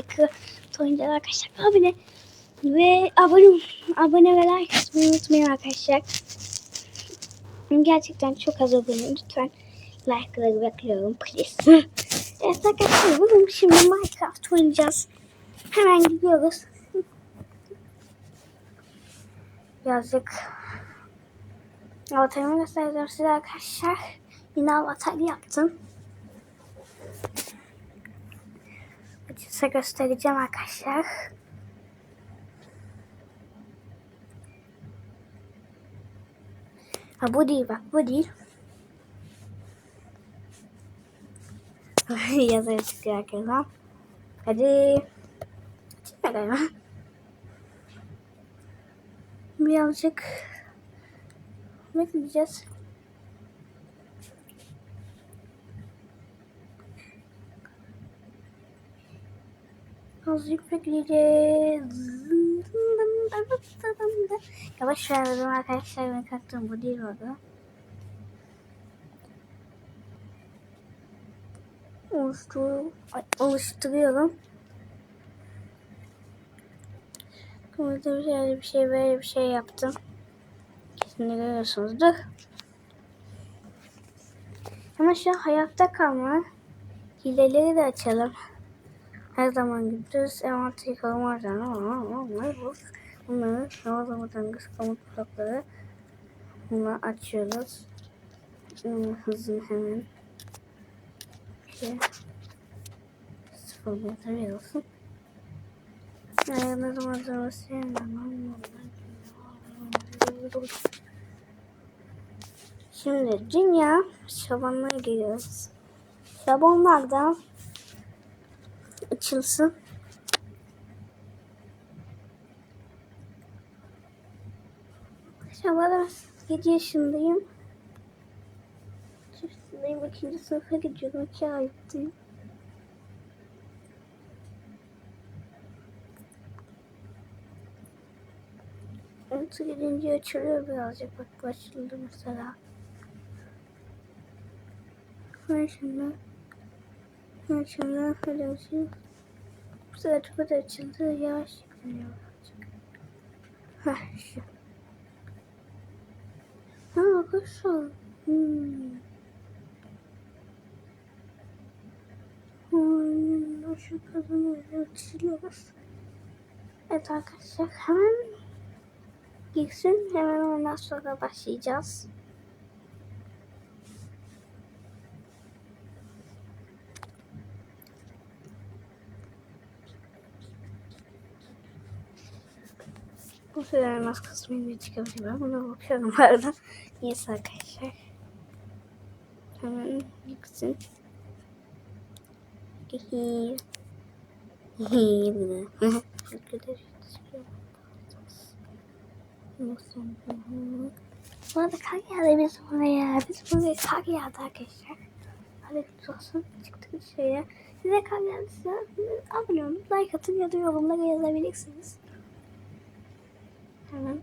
yakı oynayacağız arkadaşlar. Abone ve abone abone ve like atmayı unutmayın arkadaşlar. Gerçekten çok az abone. Lütfen like'ları bekliyorum please. evet arkadaşlar bugün şimdi Minecraft oynayacağız. Hemen gidiyoruz. Birazcık avatarımı göstereceğim size arkadaşlar. Yine avatar yaptım. Size göstereceğim arkadaşlar. Ha bu değil bak bu değil. Yazarı çıkıyor arkadaşlar. Hadi. Çıkma galiba. Birazcık bekleyeceğiz. Azıcık bekleyeceğiz. Yavaş verdim arkadaşlar ben kalktım bu değil orada. Oluştur, oluşturuyorum. Burada bir şey, bir şey böyle bir şey yaptım. Kesinlikle görüyorsunuzdur. Ama şu hayatta kalma hileleri de açalım. Her zaman gidiyoruz. Envanteri yıkalım bu. Bunları hava zamanından kıskamut blokları. Bunları açıyoruz. Hızlı hemen. Şey. Sıfır batarya olsun. Ayağında malzemesi Şimdi dünya şabanlara giriyoruz. Şabanlardan açılsın. Şabanlar 7 yaşındayım. Yaşındayım. ikinci sınıfa gidiyorum. 2 aylıktayım. Altı gidince açılıyor birazcık. Bak başladı mesela. Ben şimdi ben şimdi hadi sefer çok da açıldı. Yavaş birazcık. Heh şu. Ha arkadaşlar. Hmm. Hmm, şu kadını açılıyoruz. Evet arkadaşlar hemen girsin. Hemen ondan sonra başlayacağız. Bu sefer nasıl kısmını çıkabilir ben buna bakıyorum bu arada. Neyse arkadaşlar. Hemen yıksın. Hihi. Hihi bir de. Arkadaşlar. Bu arada kar yağdı biz buraya. Biz buraya kar yağdı arkadaşlar. Haberiniz olsun. Çıktık dışarıya. Size kar yağdıysa abone olup like atın ya da yorumlara yazabilirsiniz. Hemen.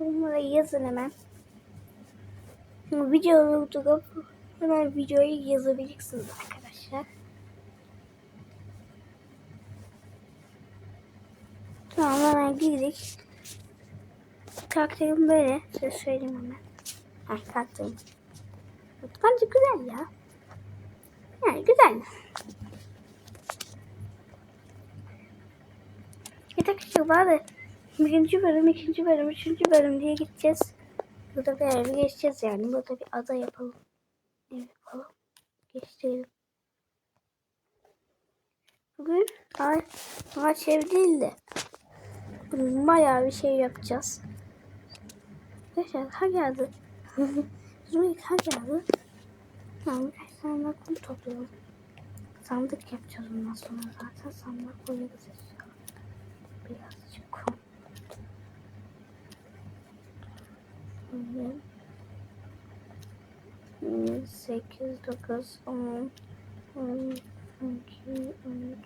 Yorumlara yazın hemen. Videoyu durup hemen videoyu yazabilirsiniz arkadaşlar. Tamam hemen girdik. Karakterim böyle. Size söyleyeyim hemen. Ha karakterim. Bence güzel ya. Yani güzel. Bir dakika var birinci bölüm, ikinci bölüm, üçüncü bölüm diye gideceğiz. Burada bir evi geçeceğiz yani. Burada bir ada yapalım. Ev yapalım. Geçtirelim. Bugün ağaç, ağaç ev değil de bayağı bir şey yapacağız. Arkadaşlar kar geldi. Bizim kar geldi. Tamam birkaç tane kum topluyorum. Sandık yapacağız ondan sonra zaten sandık koyarız. Birazcık. Böyle. 8, 9, 10, 12, 13,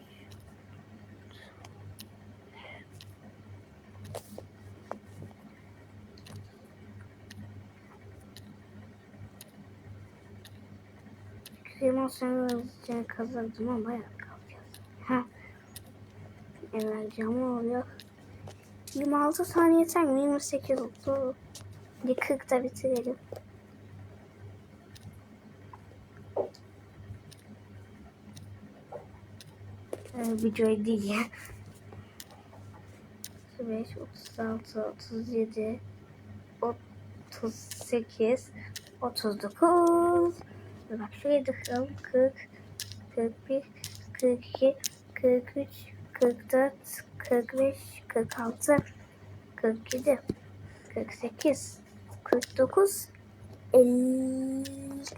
Krema Ama sonra hızlıca kazandım ama bayağı kalacağız. Ha. Evet camı oluyor. 26 saniye yeter mi? 28 oldu. Bir 40'da bitirelim. Videoyu değil ya. 35, 36, 37, 38, 39. Dur Bak şuraya tıklayalım. 40, 41, 42, 43, 44, 45, 46, 47, 48, 49, 50,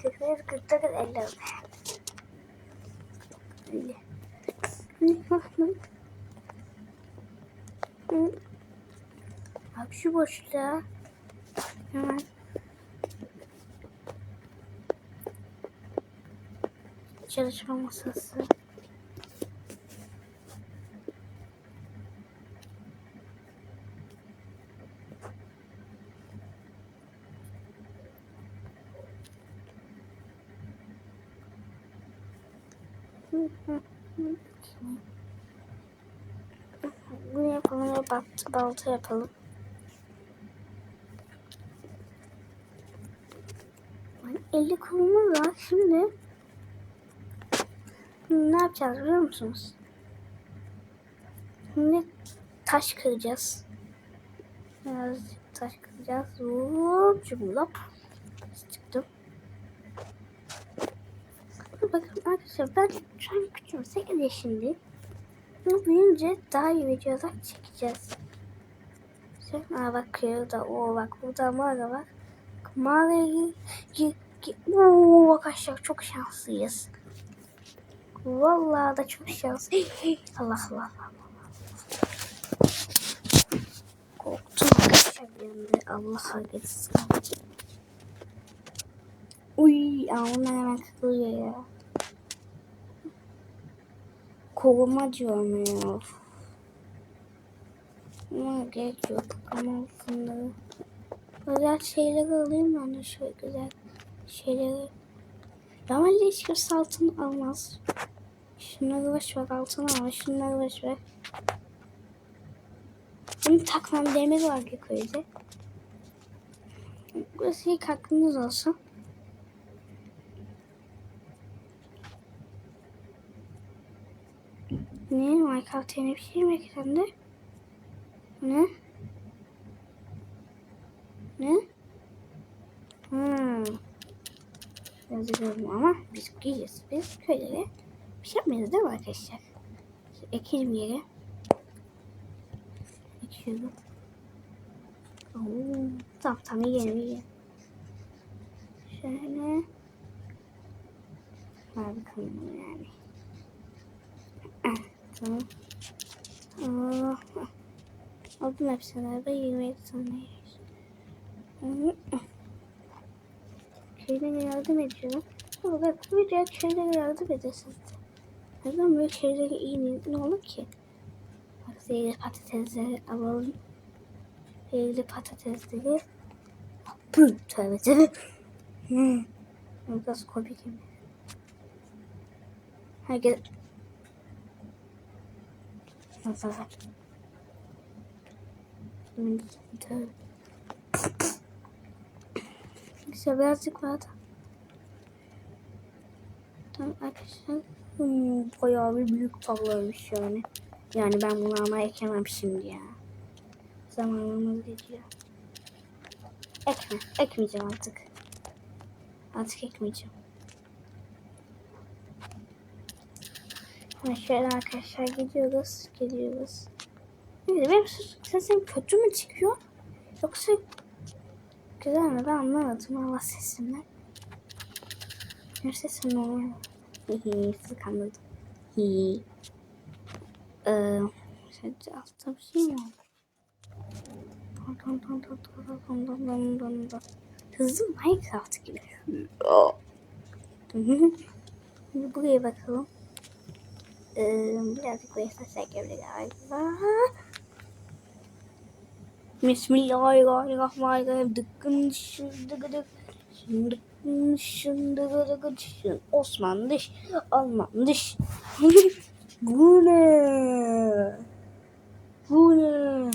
41, 49, 50. 50. Abi şu boşluğa hemen çalışma masası. Bunu yapalım ve balta, yapalım. Yani 50 kolumuz var. Şimdi ne yapacağız biliyor musunuz? Şimdi taş kıracağız. Birazcık taş kıracağız. Hop, cumlop. Çıktım. Bakın arkadaşlar ben şu an küçüğüm. 8 yaşındayım. Bunu büyüyünce daha iyi videolar çekeceğiz. Sen aa bak da o bak burada mağara var. Mağarayı Oo arkadaşlar çok şanslıyız. Vallahi da çok şanslı. Allah Allah Allah. Korktum arkadaşlar bir Allah gitsin. Uy ama hemen kırılıyor ya. Kovuma diyorum ya. Ama gerek yok. Ama bunları güzel şeyleri alayım ben de şöyle güzel şeyleri. Normalde hiç kimse altın almaz. Şunları boş ver altın alma. Şunları boş ver. Bunu takmam demir var köyde. Burası ilk aklınız olsun. Ne? Minecraft yeni bir şey mi eklendi? Ne? Ne? Hmm. Yazıyorum ama biz giyiz. Biz köylere bir şey yapmayız değil mi arkadaşlar? Ekelim yere. Ekiyorum. Oo, tamam tamam yiyelim yiyelim. Şöyle. Hadi bakalım yani. Tamam. Aa, aldım hepsini de 27 tane. Köylere yardım ediyorum. Ama bak bu videoya köylere yardım edesin. Neden böyle köylere iyi? Ne olur ki? Bak zehirli patatesleri alalım. Zehirli patatesleri. Pıh tövbe tövbe. Hmm. Biraz komik gibi. Herkes Nasıl? İşte birazcık vardı. Tamam arkadaşlar. Hmm, bayağı bir büyük tavlaymış yani. Yani ben bunu ama ekemem şimdi ya. Zamanımız geçiyor. Ekme. Ekmeyeceğim artık. Artık ekmeyeceğim. Şimdi şöyle arkadaşlar gidiyoruz. Gidiyoruz. Benim sesim kötü mü çıkıyor? Yoksa güzel mi? Ben anlamadım Allah sesimden. Benim sesim normal. Hihi sizi kandırdım. Hihi. Ee, sence altta bir şey mi oldu? Hızlı Minecraft gibi. Buraya bakalım. Ee, birazcık beklesek evde galiba. Bismillahirrahmanirrahim. Dıkkın dık dık. Şındıgı dışın Osman dış. Alman dış. Bu ne? Bu ne?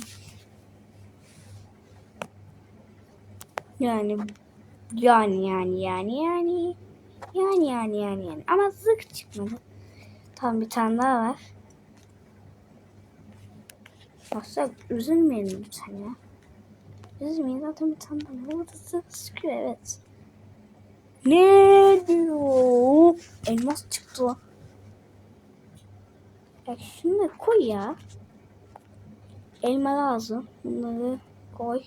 Yani yani yani yani yani yani yani yani yani ama zık çıkmadı. Tam bir tane daha var. Yoksa üzülmeyelim lütfen ya. Üzülmeyin zaten bir tane. Orada zık çıkıyor evet. Ne diyor? Elmas çıktı. lan. Ya şunu koy ya. Elma lazım. Bunları koy.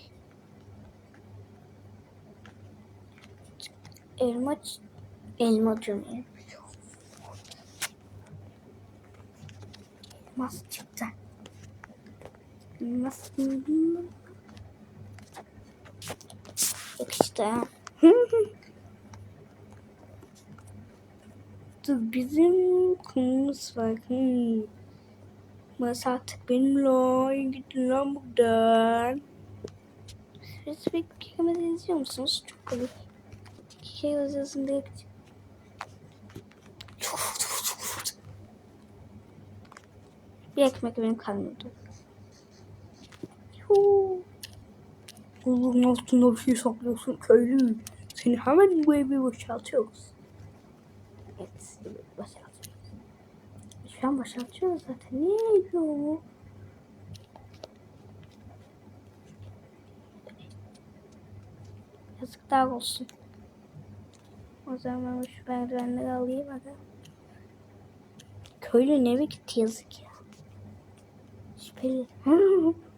Elma elma diyorum. elma. Elmas çıktı. Elmas Yakıştı ha. Dur bizim konumuz var. Hmm. Artık benimle gidin lan buradan. Siz bir kekemede izliyor musunuz? Çok komik. Keke yazıyorsun diye. Bir ekmek benim karnımda. Oğlum altında bir şey saklıyorsun köylü. Seni hemen bu evi boşaltıyoruz. Evet, boşaltıyoruz. Şu an boşaltıyoruz zaten. Niye bu? Yazıklar olsun. O zaman şu merdivenleri alayım hadi. Köylü ne gitti yazık ya. Şüpheli.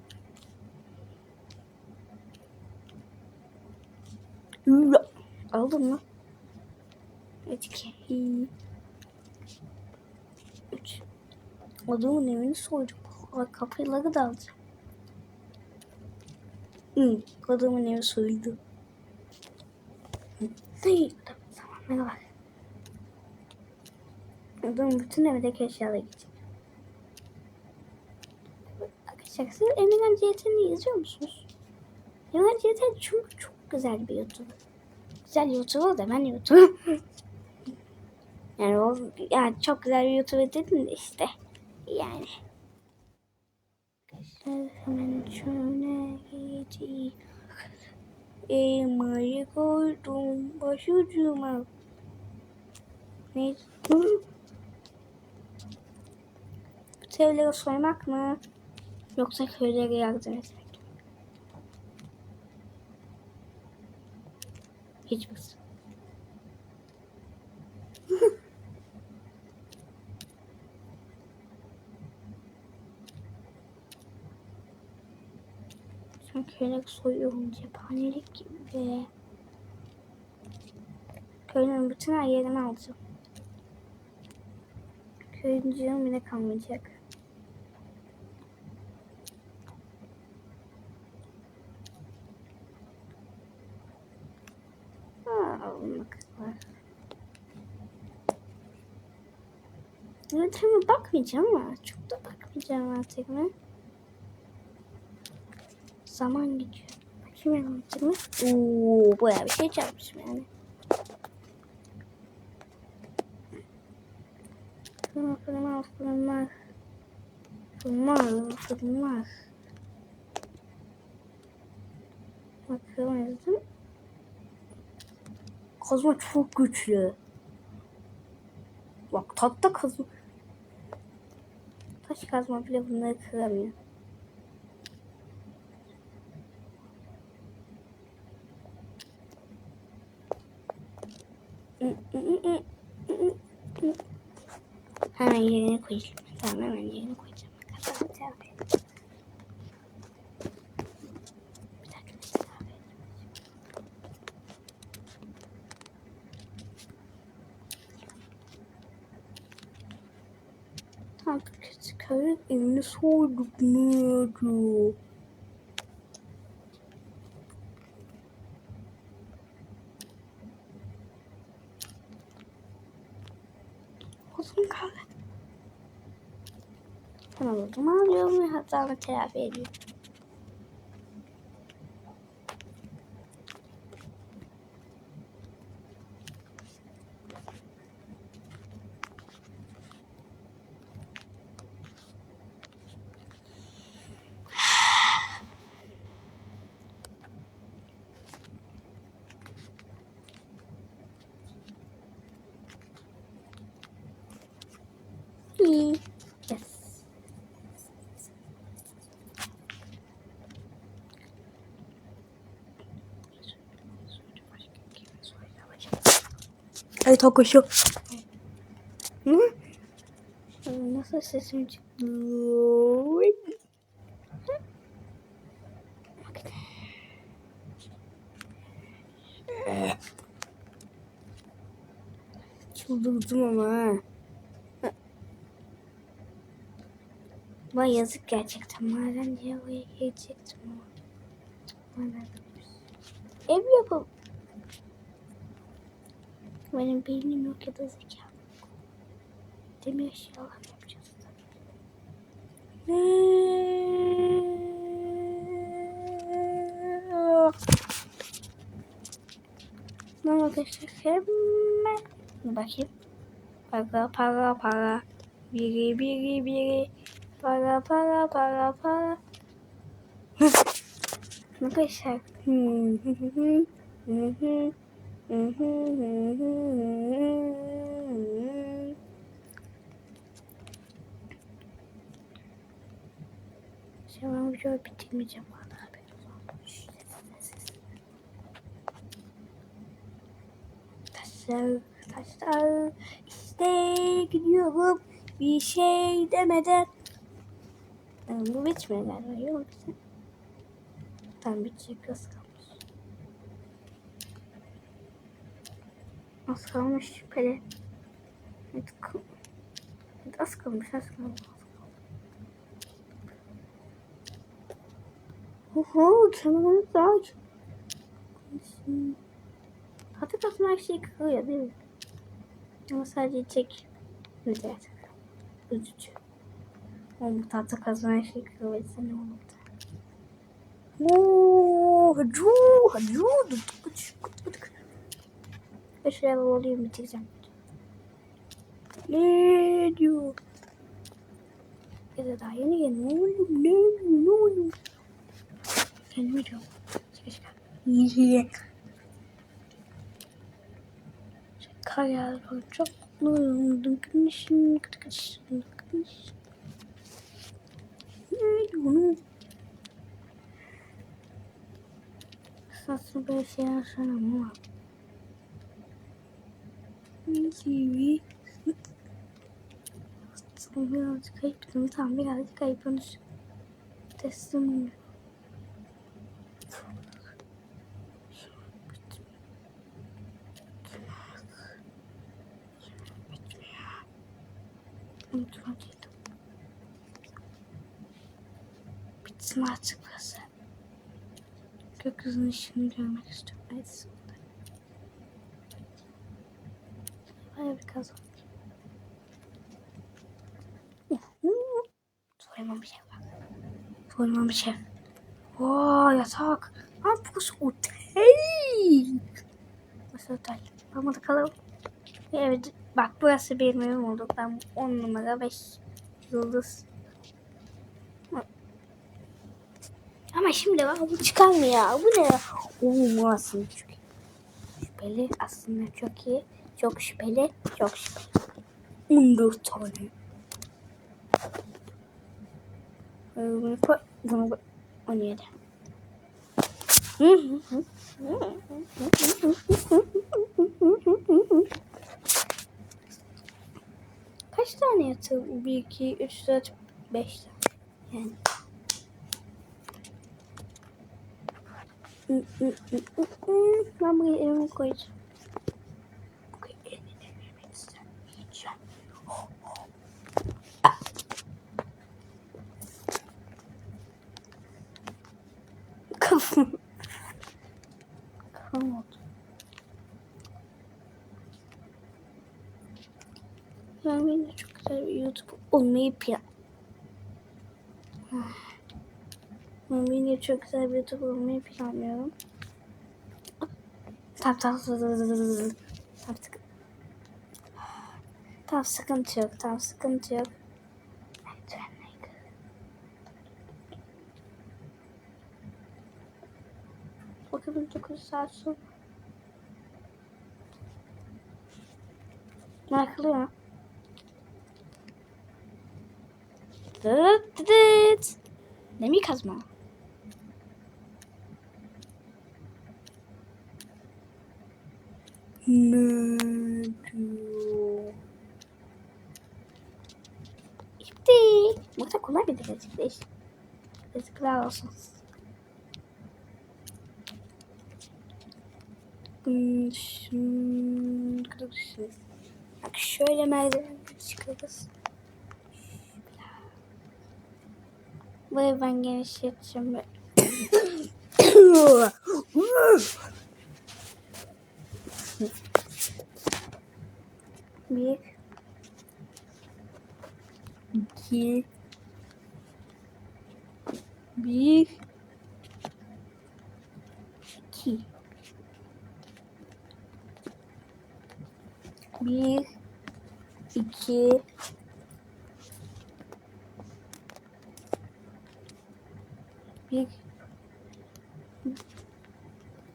Aldın mı? İki. Üç. Adamın evini soyduk. Kapıları da alacağım. Hı, adamın evi soyuldu. Hey, tamam, merhaba. Adamın bütün evdeki eşyaları gidecek. Arkadaşlar siz Emirhan CT'ni izliyor musunuz? Emirhan CT çünkü çok güzel bir YouTuber. Güzel YouTuber da ben YouTuber. yani o yani çok güzel bir YouTuber dedim de işte. Yani. Arkadaşlar hemen şöyle gideyim. Elmayı koydum başucuma. Ne? Sevleri soymak mı? Yoksa köylere yardım etmek Hiç mi? Sen kelek soyuyorum cephanelik gibi. Köyün bütün her yerimi alacağım. Köyüncüğüm bile kalmayacak. Aa, bakın. Yönetime bakmayacağım ama çok da bakmayacağım artık ben. Zaman geçiyor. Bakayım yönetime. Oo, bayağı bir şey çalmışım yani. Fırma fırma fırma. Fırma fırma. Bakalım yazdım. Kazma çok güçlü. Bak tahta kazma. Taş kazma bile bunları kıramıyor. Hemen yerine koyacağım. Tamam hemen yerine koyacağım. Tamam, tamam. Bir dakika, bir dakika. Tam kötü köyün ne diyor. Uzun kaldı. Tamam o zaman alıyorum ve hatamı telafi ediyorum. Yes. Evet arkadaşlar. Hı? Nasıl sesim çıktı? Çıldırdım ama ha. Vay yazık gerçekten. Maden diye buraya gelecektim. Ev yapalım. Benim beynim yok ya da zekam. Demir eşyalar yapacağız. Ne arkadaşlar hemen bakayım. Para para para. Biri biri biri. Para para para para. Hı hı hı. Şimdi ben videoyu bitirmeyeceğim. Taşlar, taşlar. İşte gidiyorum. Bir şey demeden. Yani bu bitmiyor galiba. Yok. Tamam bitecek. Az kalmış. Az kalmış şüpheli. Evet, az kalmış, az kalmış. Oho, kenarımız daha çok. Hatı kasma her şeyi kırıyor değil mi? Ama sadece çek. Evet. Üzücü. Tahta kazma her şeyi kırıyor. Ne olurdu? Oo, hacu, hacu, dık dık dık. Ve şuraya olayım bitireceğim. Ne diyor? Ya da daha yeni yeni. Ne oluyor? Ne oluyor? Ne oluyor? Kendime diyorum. Çıkı çıkı. İyi. Kar yağıyor. Çok mutluyum. Dınkınışın. Kıtıkışın. Dınkınışın. Ne diyor? Saçma böyle şeyler söylemem ama. Sonra birazcık ayıptım. Tamam birazcık ayıpmış. Teslim oluyor. Unutmadıydım. Bitsin artık burası. Gökyüzünün ışığını görmek istiyorum. Evet. Baya bir kazan. Soyma bir şey var. Soyma bir şey. Oo yatak. Ha burası otel. Burası otel. Ben burada kalalım. Evet bak burası benim evim oldu. Ben 10 numara 5 yıldız. Ama şimdi bak bu çıkar mı ya? Bu ne? Oo aslında çok iyi. Şüpheli aslında çok iyi. Çok şüpheli. Çok şüpheli. 14 tane. Ee, Bunu koy. Bunu koy. 17. Kaç tane yatır? 1, 2, 3, 4, 5 tane. Yani. Ben buraya elimi koyacağım. Kafam. Kafam oldu. Ben çok güzel bir YouTube olmayı plan. Yine çok güzel bir YouTube olmayı planlıyorum. Tamam tamam tamam tamam tamam tamam sıkı- Tamam sıkıntı yok tamam sıkıntı yok. Bakalım 9 saat sonra. Ne yakılıyor? Dıt dıt dıt. Demir kazma. Ne diyor? İşte. Bu kadar kolay bir birazcık değil. Yazıklar olsun. Hmm. Bak şöyle merdiven çıkarız. Burayı ben genişleteceğim. Bir. iki, Bir. iki, Bir. iki, Bir.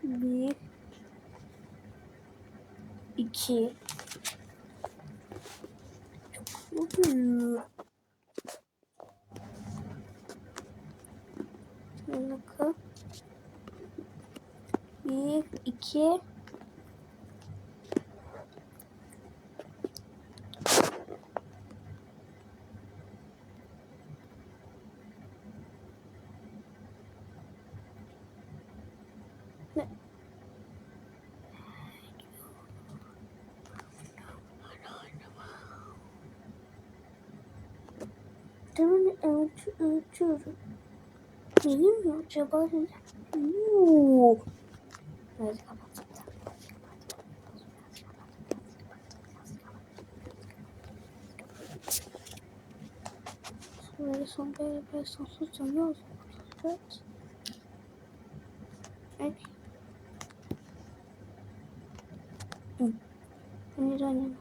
Bir. iki, Çok Bir dakika. Bir, iki. Demin ölçü, ölçüyorum. Benim mi acaba? Oo. Evet kapat. Böyle son böyle böyle sonsuz canlı Evet. Evet. Hı. Hayır annem.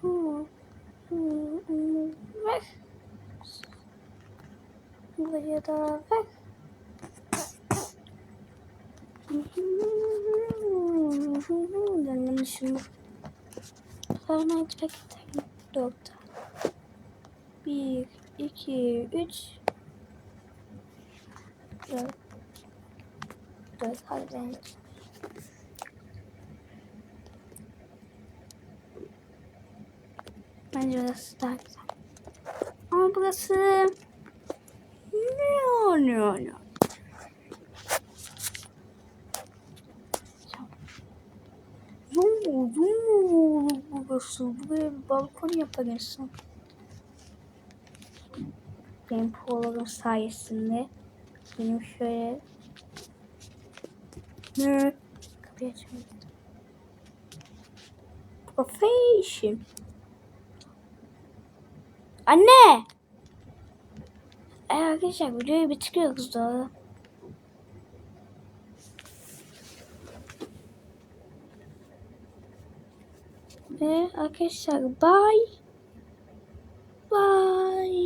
Hı. Hı. Hı. Ver. Buraya da ver. Ben şunu Sonra paketim dört tane. Bir, iki, üç, dört. Dört hadi renk. Bence burası daha güzel. Ama burası ne ne ne Yoo, yoo, burası. Buraya bir balkon yapabilirsin. Benim pololarım sayesinde. Benim şöyle... Ne? Kapıyı açmayayım. Profession. Anne! Arkadaşlar videoyu bitiriyoruz da. Ve arkadaşlar bye. Bye.